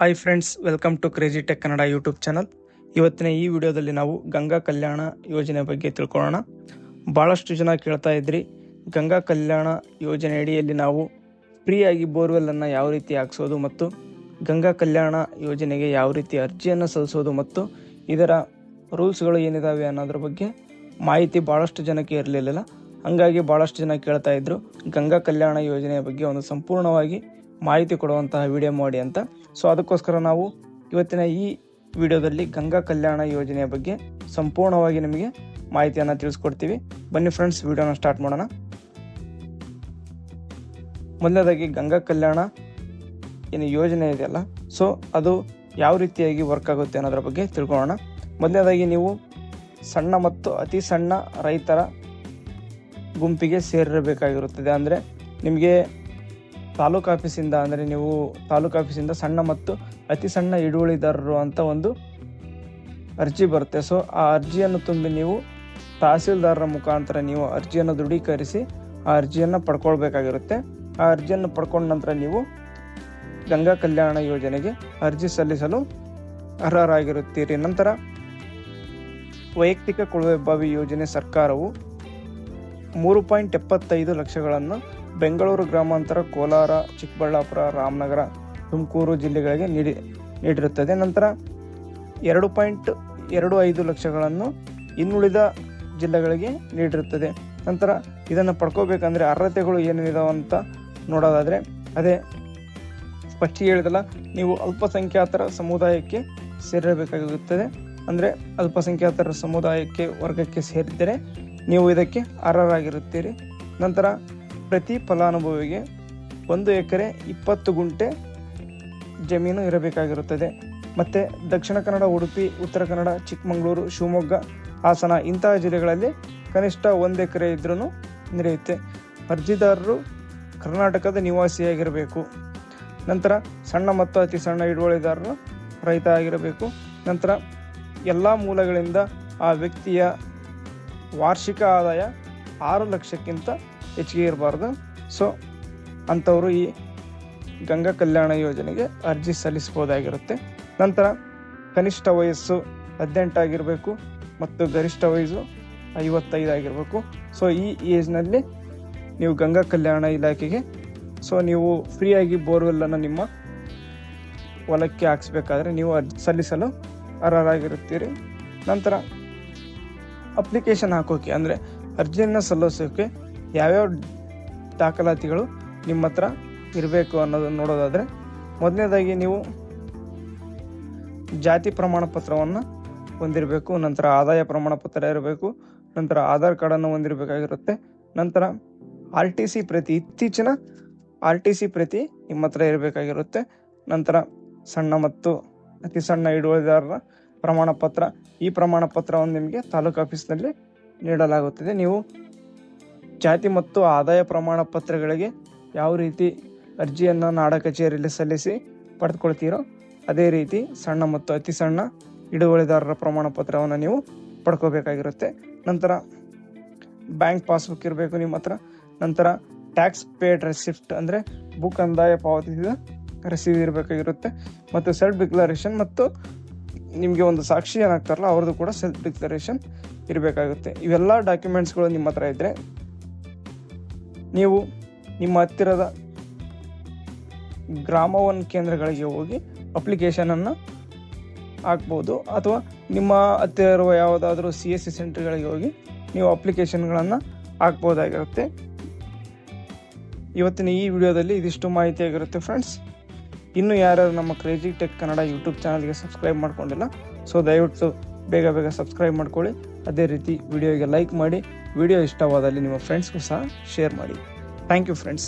Hi friends welcome to crazy tech Kannada YouTube channel ಇವತ್ತಿನ ಈ ವಿಡಿಯೋದಲ್ಲಿ ನಾವು ಗಂಗಾ ಕಲ್ಯಾಣ ಯೋಜನೆ ಬಗ್ಗೆ ತಿಳ್ಕೊಳ್ಳೋಣ. ಭಾಳಷ್ಟು ಜನ ಕೇಳ್ತಾ ಇದ್ರಿ, ಗಂಗಾ ಕಲ್ಯಾಣ ಯೋಜನೆ ಅಡಿಯಲ್ಲಿ ನಾವು ಫ್ರೀಯಾಗಿ ಬೋರ್ವೆಲ್ಲನ್ನು ಯಾವ ರೀತಿ ಹಾಕ್ಸೋದು ಮತ್ತು ಗಂಗಾ ಕಲ್ಯಾಣ ಯೋಜನೆಗೆ ಯಾವ ರೀತಿ ಅರ್ಜಿಯನ್ನು ಸಲ್ಲಿಸೋದು ಮತ್ತು ಇದರ ರೂಲ್ಸ್ಗಳು ಏನಿದಾವೆ ಅನ್ನೋದ್ರ ಬಗ್ಗೆ ಮಾಹಿತಿ ಭಾಳಷ್ಟು ಜನಕ್ಕೆ ಇರಲಿಲ್ಲ. ಹಾಗಾಗಿ ಭಾಳಷ್ಟು ಜನ ಕೇಳ್ತಾ ಇದ್ರು, ಗಂಗಾ ಕಲ್ಯಾಣ ಯೋಜನೆಯ ಬಗ್ಗೆ ಒಂದು ಸಂಪೂರ್ಣವಾಗಿ ಮಾಹಿತಿ ಕೊಡುವಂತಹ ವಿಡಿಯೋ ಮಾಡಿ ಅಂತ. ಸೊ ಅದಕ್ಕೋಸ್ಕರ ನಾವು ಇವತ್ತಿನ ಈ ವಿಡಿಯೋದಲ್ಲಿ ಗಂಗಾ ಕಲ್ಯಾಣ ಯೋಜನೆಯ ಬಗ್ಗೆ ಸಂಪೂರ್ಣವಾಗಿ ನಿಮಗೆ ಮಾಹಿತಿಯನ್ನು ತಿಳಿಸ್ಕೊಡ್ತೀವಿ. ಬನ್ನಿ ಫ್ರೆಂಡ್ಸ್ ವಿಡಿಯೋನ ಸ್ಟಾರ್ಟ್ ಮಾಡೋಣ. ಮೊದಲನೇದಾಗಿ ಗಂಗಾ ಕಲ್ಯಾಣ ಏನು ಯೋಜನೆ ಇದೆಯಲ್ಲ ಸೊ ಅದು ಯಾವ ರೀತಿಯಾಗಿ ವರ್ಕ್ ಆಗುತ್ತೆ ಅನ್ನೋದ್ರ ಬಗ್ಗೆ ತಿಳ್ಕೊಳ್ಳೋಣ. ಮೊದಲನೇದಾಗಿ ನೀವು ಸಣ್ಣ ಮತ್ತು ಅತಿ ಸಣ್ಣ ರೈತರ ಗುಂಪಿಗೆ ಸೇರಿರಬೇಕಾಗಿರುತ್ತದೆ. ಅಂದರೆ ನಿಮಗೆ ತಾಲೂಕು ಆಫೀಸಿಂದ ಅಂದರೆ ನೀವು ತಾಲೂಕು ಆಫೀಸಿಂದ ಸಣ್ಣ ಮತ್ತು ಅತಿ ಸಣ್ಣ ಹಿಡುವಳಿದಾರರು ಅಂತ ಒಂದು ಅರ್ಜಿ ಬರುತ್ತೆ. ಸೊ ಆ ಅರ್ಜಿಯನ್ನು ತುಂಬಿ ನೀವು ತಹಸೀಲ್ದಾರರ ಮುಖಾಂತರ ನೀವು ಅರ್ಜಿಯನ್ನು ದೃಢೀಕರಿಸಿ ಆ ಅರ್ಜಿಯನ್ನು ಪಡ್ಕೊಳ್ಬೇಕಾಗಿರುತ್ತೆ. ಆ ಅರ್ಜಿಯನ್ನು ಪಡ್ಕೊಂಡ ನಂತರ ನೀವು ಗಂಗಾ ಕಲ್ಯಾಣ ಯೋಜನೆಗೆ ಅರ್ಜಿ ಸಲ್ಲಿಸಲು ಅರ್ಹರಾಗಿರುತ್ತೀರಿ. ನಂತರ ವೈಯಕ್ತಿಕ ಕೊಳವೆ ಬಾವಿ ಯೋಜನೆ ಸರ್ಕಾರವು ಮೂರು ಪಾಯಿಂಟ್ ಎಪ್ಪತ್ತೈದು ಲಕ್ಷಗಳನ್ನು ಬೆಂಗಳೂರು ಗ್ರಾಮಾಂತರ ಕೋಲಾರ, ಚಿಕ್ಕಬಳ್ಳಾಪುರ, ರಾಮನಗರ, ತುಮಕೂರು ಜಿಲ್ಲೆಗಳಿಗೆ ನೀಡಿ, ನೀಡಿರುತ್ತದೆ. ನಂತರ ಎರಡು ಪಾಯಿಂಟ್ ಎರಡು ಐದು ಲಕ್ಷಗಳನ್ನು ಇನ್ನುಳಿದ ಜಿಲ್ಲೆಗಳಿಗೆ ನೀಡಿರುತ್ತದೆ. ನಂತರ ಇದನ್ನು ಪಡ್ಕೋಬೇಕಂದ್ರೆ ಅರ್ಹತೆಗಳು ಏನೇನಿದಾವೆ ಅಂತ ನೋಡೋದಾದರೆ, ಅದೇ ಫಸ್ಟ್ ಹೇಳಿದಲ್ಲ, ನೀವು ಅಲ್ಪಸಂಖ್ಯಾತರ ಸಮುದಾಯಕ್ಕೆ ಸೇರಬೇಕಾಗುತ್ತದೆ ಅಂದರೆ ಅಲ್ಪಸಂಖ್ಯಾತರ ಸಮುದಾಯಕ್ಕೆ, ವರ್ಗಕ್ಕೆ ಸೇರಿದ್ದರೆ ನೀವು ಇದಕ್ಕೆ ಅರ್ಹರಾಗಿರುತ್ತೀರಿ. ನಂತರ ಪ್ರತಿ ಫಲಾನುಭವಿಗೆ ಒಂದು ಎಕರೆ ಇಪ್ಪತ್ತು ಗುಂಟೆ ಜಮೀನು ಇರಬೇಕಾಗಿರುತ್ತದೆ. ಮತ್ತು ದಕ್ಷಿಣ ಕನ್ನಡ, ಉಡುಪಿ, ಉತ್ತರ ಕನ್ನಡ, ಚಿಕ್ಕಮಗಳೂರು, ಶಿವಮೊಗ್ಗ ಹಾಸನ ಇಂತಹ ಜಿಲ್ಲೆಗಳಲ್ಲಿ ಕನಿಷ್ಠ ಒಂದು ಎಕರೆ ಇದ್ರೂ ನಡೆಯುತ್ತೆ ಅರ್ಜಿದಾರರು ಕರ್ನಾಟಕದ ನಿವಾಸಿಯಾಗಿರಬೇಕು. ನಂತರ ಸಣ್ಣ ಮತ್ತು ಅತಿ ಸಣ್ಣ ಹಿಡುವಳಿದಾರರು ರೈತ ಆಗಿರಬೇಕು. ನಂತರ ಎಲ್ಲ ಮೂಲಗಳಿಂದ ಆ ವ್ಯಕ್ತಿಯ ವಾರ್ಷಿಕ ಆದಾಯ ಆರು ಲಕ್ಷಕ್ಕಿಂತ ಹೆಚ್ಚಿಗೆ ಇರಬಾರ್ದು. ಸೊ ಅಂಥವರು ಈ ಗಂಗಾ ಕಲ್ಯಾಣ ಯೋಜನೆಗೆ ಅರ್ಜಿ ಸಲ್ಲಿಸ್ಬೋದಾಗಿರುತ್ತೆ. ನಂತರ ಕನಿಷ್ಠ ವಯಸ್ಸು ಹದಿನೆಂಟಾಗಿರಬೇಕು ಮತ್ತು ಗರಿಷ್ಠ ವಯಸ್ಸು ಐವತ್ತೈದು ಆಗಿರಬೇಕು. ಸೊ ಈ ಏಜ್ನಲ್ಲಿ ನೀವು ಗಂಗಾ ಕಲ್ಯಾಣ ಇಲಾಖೆಗೆ ಸೊ ನೀವು ಫ್ರೀಯಾಗಿ ಬೋರ್ವೆಲ್ಲನ್ನು ನಿಮ್ಮ ಹೊಲಕ್ಕೆ ಹಾಕ್ಸ್ಬೇಕಾದ್ರೆ ನೀವು ಅರ್ಜಿ ಸಲ್ಲಿಸಲು ಅರ್ಹರಾಗಿರುತ್ತೀರಿ. ನಂತರ ಅಪ್ಲಿಕೇಶನ್ ಹಾಕೋಕೆ, ಅಂದರೆ ಅರ್ಜಿಯನ್ನು ಸಲ್ಲಿಸೋಕೆ ಯಾವ್ಯಾವ ದಾಖಲಾತಿಗಳು ನಿಮ್ಮ ಹತ್ರ ಇರಬೇಕು ಅನ್ನೋದನ್ನು ನೋಡೋದಾದರೆ, ಮೊದಲನೇದಾಗಿ ನೀವು ಜಾತಿ ಪ್ರಮಾಣ ಪತ್ರವನ್ನು ಹೊಂದಿರಬೇಕು, ನಂತರ ಆದಾಯ ಪ್ರಮಾಣ ಪತ್ರ ಇರಬೇಕು, ನಂತರ ಆಧಾರ್ ಕಾರ್ಡನ್ನು ಹೊಂದಿರಬೇಕಾಗಿರುತ್ತೆ, ನಂತರ ಆರ್ ಟಿ ಸಿ ಪ್ರತಿ, ಇತ್ತೀಚಿನ ಆರ್ ಟಿ ಸಿ ಪ್ರತಿ ನಿಮ್ಮ ಹತ್ರ ಇರಬೇಕಾಗಿರುತ್ತೆ, ನಂತರ ಸಣ್ಣ ಮತ್ತು ಅತಿ ಸಣ್ಣ ಹಿಡುವಳಿದಾರರ ಪ್ರಮಾಣ ಪತ್ರ, ಈ ಪ್ರಮಾಣ ಪತ್ರವನ್ನು ನಿಮಗೆ ತಾಲೂಕು ಆಫೀಸ್ನಲ್ಲಿ ನೀಡಲಾಗುತ್ತದೆ. ನೀವು ಜಾತಿ ಮತ್ತು ಆದಾಯ ಪ್ರಮಾಣ ಪತ್ರಗಳಿಗೆ ಯಾವ ರೀತಿ ಅರ್ಜಿಯನ್ನು ನಾಡ ಕಚೇರಿಯಲ್ಲಿ ಸಲ್ಲಿಸಿ ಪಡೆದುಕೊಳ್ತೀರೋ ಅದೇ ರೀತಿ ಸಣ್ಣ ಮತ್ತು ಅತಿ ಸಣ್ಣ ಹಿಡುವಳಿದಾರರ ಪ್ರಮಾಣ ಪತ್ರವನ್ನು ನೀವು ಪಡ್ಕೋಬೇಕಾಗಿರುತ್ತೆ. ನಂತರ ಬ್ಯಾಂಕ್ ಪಾಸ್ಬುಕ್ ಇರಬೇಕು ನಿಮ್ಮ ಹತ್ರ. ನಂತರ ಟ್ಯಾಕ್ಸ್ ಪೇಡ್ ರೆಸಿಪ್ಟ್ ಅಂದರೆ ಬುಕ್ ಅಂದಾಯ ಪಾವತಿಸಿದ ರಸೀದಿ ಇರಬೇಕಾಗಿರುತ್ತೆ. ಮತ್ತು ಸೆಲ್ಫ್ ಡಿಕ್ಲರೇಷನ್ ಮತ್ತು ನಿಮಗೆ ಒಂದು ಸಾಕ್ಷಿ ಏನಾಗ್ತಾರಲ್ಲ ಅವ್ರದ್ದು ಕೂಡ ಸೆಲ್ಫ್ ಡಿಕ್ಲರೇಷನ್ ಇರಬೇಕಾಗುತ್ತೆ. ಇವೆಲ್ಲ ಡಾಕ್ಯುಮೆಂಟ್ಸ್ಗಳು ನಿಮ್ಮ ಹತ್ರ ಇದ್ದರೆ ನೀವು ನಿಮ್ಮ ಹತ್ತಿರದ ಗ್ರಾಮ ಒನ್ ಕೇಂದ್ರಗಳಿಗೆ ಹೋಗಿ ಅಪ್ಲಿಕೇಶನನ್ನು ಹಾಕ್ಬೋದು. ಅಥವಾ ನಿಮ್ಮ ಹತ್ತಿರ ಇರುವ ಯಾವುದಾದ್ರೂ ಸಿ ಎಸ್ ಸಿ ಸೆಂಟ್ರ್ಗಳಿಗೆ ಹೋಗಿ ನೀವು ಅಪ್ಲಿಕೇಶನ್ಗಳನ್ನು ಹಾಕ್ಬೋದಾಗಿರುತ್ತೆ. ಇವತ್ತಿನ ಈ ವಿಡಿಯೋದಲ್ಲಿ ಇದಿಷ್ಟು ಮಾಹಿತಿಯಾಗಿರುತ್ತೆ ಫ್ರೆಂಡ್ಸ್. ಇನ್ನು ಯಾರ್ಯಾರು ನಮ್ಮ ಕ್ರೇಜಿ ಟೆಕ್ ಕನ್ನಡ ಯೂಟ್ಯೂಬ್ ಚಾನಲ್ಗೆ ಸಬ್ಸ್ಕ್ರೈಬ್ ಮಾಡ್ಕೊಂಡಿಲ್ಲ, ಸೊ ದಯವಿಟ್ಟು ಬೇಗ ಬೇಗ ಸಬ್ಸ್ಕ್ರೈಬ್ ಮಾಡ್ಕೊಳ್ಳಿ. ಅದೇ ರೀತಿ ವಿಡಿಯೋಗೆ ಲೈಕ್ ಮಾಡಿ. ವಿಡಿಯೋ ಇಷ್ಟವಾದಲ್ಲಿ ನಿಮ್ಮ ಫ್ರೆಂಡ್ಸ್ಗೂ ಸಹ ಶೇರ್ ಮಾಡಿ. Thank you friends